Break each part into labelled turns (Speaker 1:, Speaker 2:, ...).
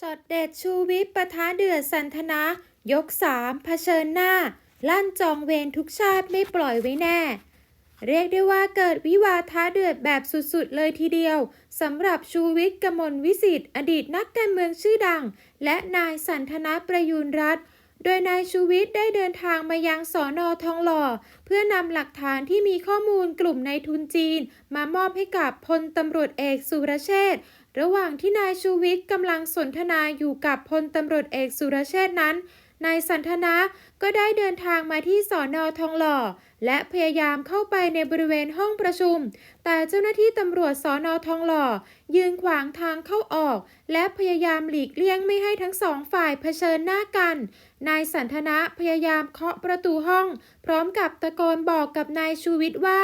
Speaker 1: ช็อตเด็ดชูวิทย์ปะทะเดือดสันทนะ ยกสามเผชิญหน้า ลั่นจองเวรทุกชาติไม่ปล่อยไว้แน่ เรียกได้ว่าเกิดวิวาทะเดือดแบบสุดๆ เลยทีเดียวสำหรับชูวิทย์กมลวิสิทธิ์อดีตนักการเมืองชื่อดัง และนายสันทนะประยูรรัตน์โดยนายชูวิทย์ได้เดินทางมายังสอนอทองหล่อ เพื่อนำหลักฐานที่มีข้อมูลกลุ่มในทุนจีน มามอบให้กับพลตำรวจเอกสุรเชษฐ์ ระหว่างที่นายชูวิทย์กำลังสนทนาอยู่กับพลตำรวจเอกสุรเชษฐ์นั้น นายสันทนะก็ได้เดินทางมาที่สอนอทองหล่อ และพยายามเข้าไปในบริเวณห้องประชุม แต่เจ้าหน้าที่ตำรวจสอนอทองหล่อ ยืนขวางทางเข้าออก และพยายามหลีกเลี่ยงไม่ให้ทั้งสองฝ่ายเผชิญหน้ากัน นายสันทนะพยายามเคาะประตูห้อง พร้อมกับตะโกนบอกกับนายชูวิทย์ว่า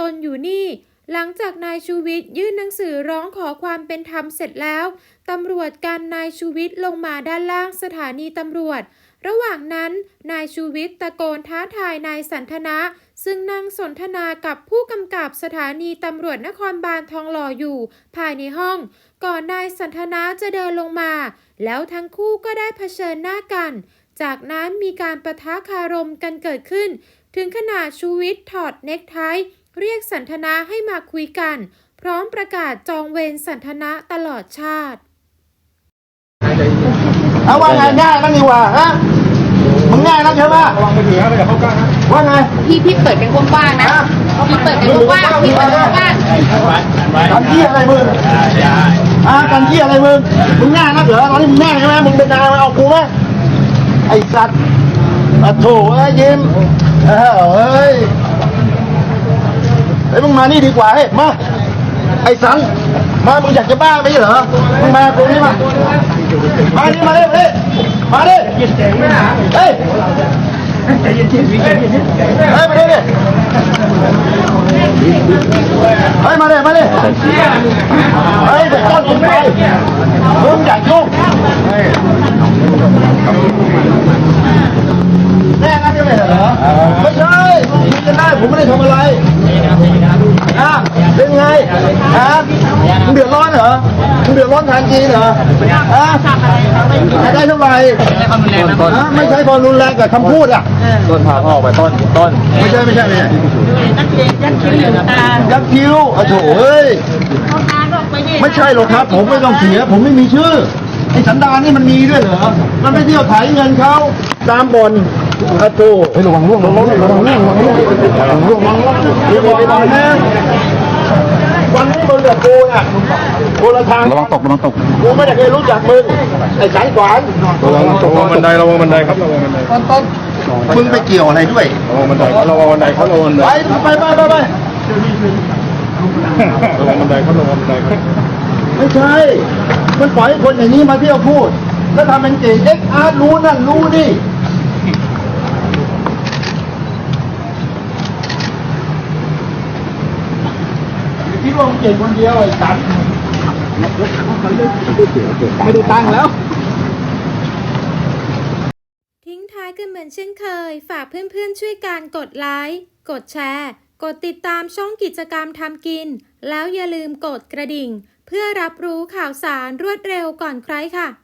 Speaker 1: ตนอยู่นี่ หลังจากนายชูวิทย์ยื่นหนังสือร้องขอความเป็นธรรมเสร็จแล้วตำรวจกันนายชูวิทย์ลงมาด้านล่างสถานีตำรวจ ระหว่างนั้น นายชูวิทย์ตะโกนท้าทายนายสันทนะ ซึ่งนั่งสนทนากับผู้กำกับสถานีตำรวจนครบาลทองหล่ออยู่ ภายในห้อง ก่อนนายสันทนะจะเดินลงมา แล้วทั้งคู่ก็ได้เผชิญหน้ากัน จากนั้นมีการประทะคารมกันเกิดขึ้น ถึงขนาดชูวิทย์ถอดเน็กไท เรียกสันทนาให้มาคุยกัน พร้อมประกาศจองเวรสันทนะตลอดชาติ
Speaker 2: เอาว่าไงง่ายนั่นดีกว่าฮะมึงง่ายนักใช่ปะ
Speaker 3: ระวังมือถือครับอย่าเข้ากล้องนะ
Speaker 2: ว่าไง
Speaker 4: พี่พี่เปิดกันกว้างๆนะพี่เปิดกันกว้างๆพี่เปิดกันกว้าง
Speaker 2: กันที่อะไรมึงอ่ากันที่อะไรมึงมึงง่ายนักเหรอตอนนี้มึงง่ายใช่ไหมมึงเป็นนายมาเอากูไหมไอ้สัตว์อะโถเอ้ยยิ้มเออเฮ้ยเฮ้ย มึงมานี่ดีกว่าเฮ้ยมา ไอ้สันมา มึงอยากจะบ้าไม่ใช่เหรอ มึงมากูนี่มา มาดิมาดิมาดิมาดิเฮ้ยเฮ้ยมาดิเฮ้ยมาดิมาดิเฮ้ยเด็กต้นมึงไปมึงอย่ายุ่งแน่งั้นจะไม่เหรอไม่ใช่คุยกันได้ผมไม่ได้ทำอะไรอะเป็นไง ฮะมึงเดือดร้อนเหรอมึงเดือดร้อนทางจีนเหรอฮะได้เท่าไหร่ฮะไม่ใช่ความรุนแรงกับคำพูดอะ
Speaker 3: ต้นพาพ่อไปต้นต้น
Speaker 2: ไม่ใช่ไม่ใช่ไม่ใช่ยักษ์คิ้วโอ้โถเอ้ยไม่ใช่หรอกครับ ผมไม่ต้องเสีย ผมไม่มีชื่อไอ้สันดานนี่มันมีด้วยเหรอ มันไปเที่ยวไถเงินเขาตามบ่อนโอ้โถเฮ้ยระวังล่วงระวังล่วงระวังล่วงระวังล่วงระวังล่วงระวังล่วงระวังล่ วงนะวันนี้มึงกับกูน่ะคนละทาง
Speaker 3: ระวังตกระวังตก
Speaker 2: กูไม่ได้เคยรู้จักมึงไอ้สายขวาน
Speaker 3: ระวังตกระวังบันไดระวังบันไดครับระวังบันได
Speaker 2: ต้นต้นมึงไปเกี่ยวอะไรด้วย
Speaker 3: ระวังบันไดครับระวังบันไดครับระวังบันได
Speaker 2: ไปไปไปไปไป
Speaker 3: ระวังบันไดครับระวังบันไดครับ
Speaker 2: ไม่ใช่ มันปล่อยให้คนอย่างนี้มาเที่ยวพูด แล้วทำเป็นเก่งเอ็กอาร์รู้นั่นรู้นี่ ว่ามึงเก่งคนเดียวไอ้สัตว์ไม่ได้ตังแล้ว
Speaker 1: ทิ้งท้ายกันเหมือนเช่นเคย ฝากเพื่อนๆช่วยการกดไลค์ กดแชร์ กดติดตามช่องกิจกรรมทำกิน แล้วอย่าลืมกดกระดิ่ง เพื่อรับรู้ข่าวสารรวดเร็วก่อนใครค่ะ